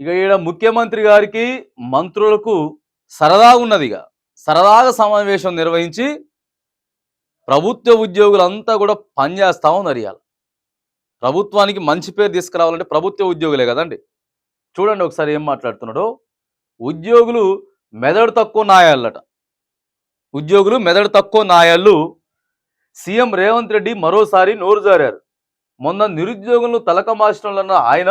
ఇక ఈడ ముఖ్యమంత్రి గారికి మంత్రులకు సరదా ఉన్నది ఇక. సరదాగా సమావేశం నిర్వహించి ప్రభుత్వ ఉద్యోగులంతా కూడా పనిచేస్తా ఉన్నారు ఇవాళ ప్రభుత్వానికి మంచి పేరు తీసుకురావాలంటే ప్రభుత్వ ఉద్యోగులే కదండి. చూడండి ఒకసారి ఏం మాట్లాడుతున్నాడో. ఉద్యోగులు మెదడు తక్కువ నాయాలట. ఉద్యోగులు మెదడు తక్కువ నాయాళ్ళు సీఎం రేవంత్ రెడ్డి మరోసారి నోరు జారారు. మొన్న నిరుద్యోగులను తలక మార్చడంలో ఆయన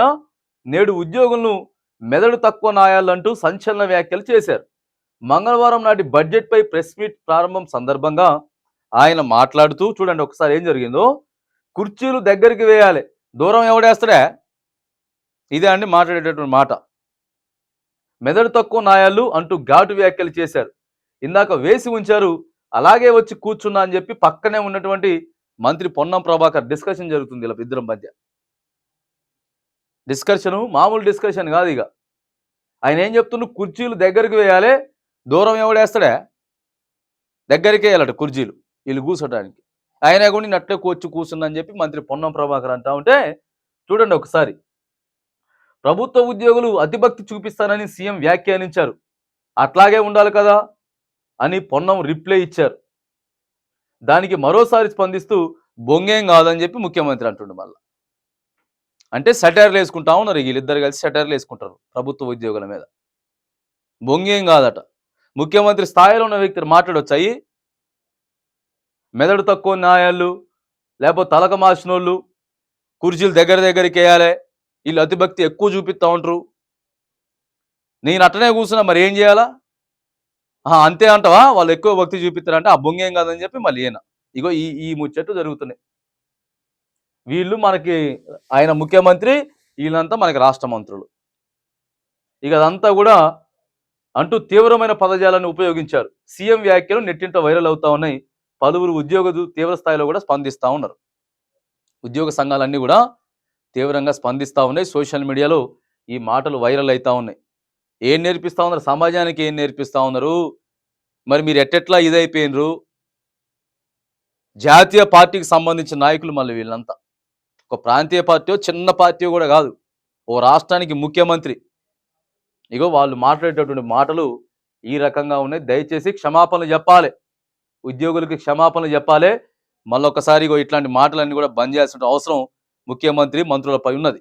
నేడు ఉద్యోగులను మెదడు తక్కువ నాయాలంటూ సంచలన వ్యాఖ్యలు చేశారు. మంగళవారం నాటి బడ్జెట్పై ప్రెస్ మీట్ ప్రారంభం సందర్భంగా ఆయన మాట్లాడుతూ చూడండి ఒకసారి ఏం జరిగిందో. కుర్చీలు దగ్గరికి వేయాలి. దూరం ఎవడేస్తాడే? ఇదే అండి మాట్లాడేటటువంటి మాట. మెదడు తక్కువ నాయాలు అంటూ ఘాటు వ్యాఖ్యలు చేశారు. ఇందాక వేసి ఉంచారు అలాగే వచ్చి కూర్చున్నా అని చెప్పి పక్కనే ఉన్నటువంటి మంత్రి పొన్నం ప్రభాకర్ డిస్కషన్ జరుగుతుంది ఇలా ఇద్దరం మధ్య. డిస్కషను మామూలు డిస్కషన్ కాదు ఇక. ఆయన ఏం చెప్తుండు? కుర్చీలు దగ్గరికి వేయాలి దూరం ఎవడేస్తాడే? దగ్గరికి వేయాలట కుర్చీలు వీళ్ళు కూర్చోడానికి ఆయన కూడా నేను అట్లే కూర్చు కూర్చుందని చెప్పి మంత్రి పొన్నం ప్రభాకర్ అంటా ఉంటే చూడండి ఒకసారి. ప్రభుత్వ ఉద్యోగులు అతిభక్తి చూపిస్తారని సీఎం వ్యాఖ్యానించారు. అట్లాగే ఉండాలి కదా అని పొన్నం రిప్లై ఇచ్చారు. దానికి మరోసారి స్పందిస్తూ బొంగేం కాదని చెప్పి ముఖ్యమంత్రి అంటుండు మళ్ళా. అంటే సెటైర్లు వేసుకుంటా ఉన్నారు. వీళ్ళిద్దరు కలిసి సెటైర్లు వేసుకుంటారు ప్రభుత్వ ఉద్యోగుల మీద. బొంగేం కాదట. ముఖ్యమంత్రి స్థాయిలో ఉన్న వ్యక్తులు మాట్లాడొచ్చాయి మెదడు తక్కువ న్యాయాలు లేకపోతే తలక మార్చినోళ్ళు కుర్చీలు దగ్గర దగ్గరికి వేయాలి వీళ్ళు అతిభక్తి ఎక్కువ చూపిస్తూ ఉంటారు నేను అట్టనే కూర్చున్నా మరి ఏం చేయాలా? అంతే అంటావా? వాళ్ళు ఎక్కువ భక్తి చూపిస్తారంటే ఆ బొంగేం కాదని చెప్పి మళ్ళీ ఈయన ఇగో ఈ ఈ ముచ్చట్లు జరుగుతున్నాయి. వీళ్ళు మనకి ఆయన ముఖ్యమంత్రి వీళ్ళంతా మనకి రాష్ట్ర మంత్రులు. ఇక అదంతా కూడా అంటూ తీవ్రమైన పదజాలాన్ని ఉపయోగించారు. సీఎం వ్యాఖ్యలు నెట్టింట వైరల్ అవుతా ఉన్నాయి. పలువురు ఉద్యోగులు తీవ్ర స్థాయిలో కూడా స్పందిస్తూ ఉన్నారు. ఉద్యోగ సంఘాలన్నీ కూడా తీవ్రంగా స్పందిస్తూ ఉన్నాయి. సోషల్ మీడియాలో ఈ మాటలు వైరల్ అవుతూ ఉన్నాయి. ఏం నేర్పిస్తా ఉన్నారు? సమాజానికి ఏం నేర్పిస్తా ఉన్నారు? మరి మీరు ఎట్టెట్లా ఇదైపోయినరు? జాతీయ పార్టీకి సంబంధించిన నాయకులు మళ్ళీ వీళ్ళంతా. ఒక ప్రాంతీయ పార్టీ చిన్న పార్టీ కూడా కాదు. ఓ రాష్ట్రానికి ముఖ్యమంత్రి. ఇగో వాళ్ళు మాట్లాడేటటువంటి మాటలు ఈ రకంగా ఉన్నాయి. దయచేసి క్షమాపణలు చెప్పాలి. ఉద్యోగులకి క్షమాపణలు చెప్పాలి. మళ్ళొకసారి ఇగో ఇట్లాంటి మాటలన్నీ కూడా బంద్ చేయాల్సిన అవసరం ముఖ్యమంత్రి మంత్రులపై ఉన్నది.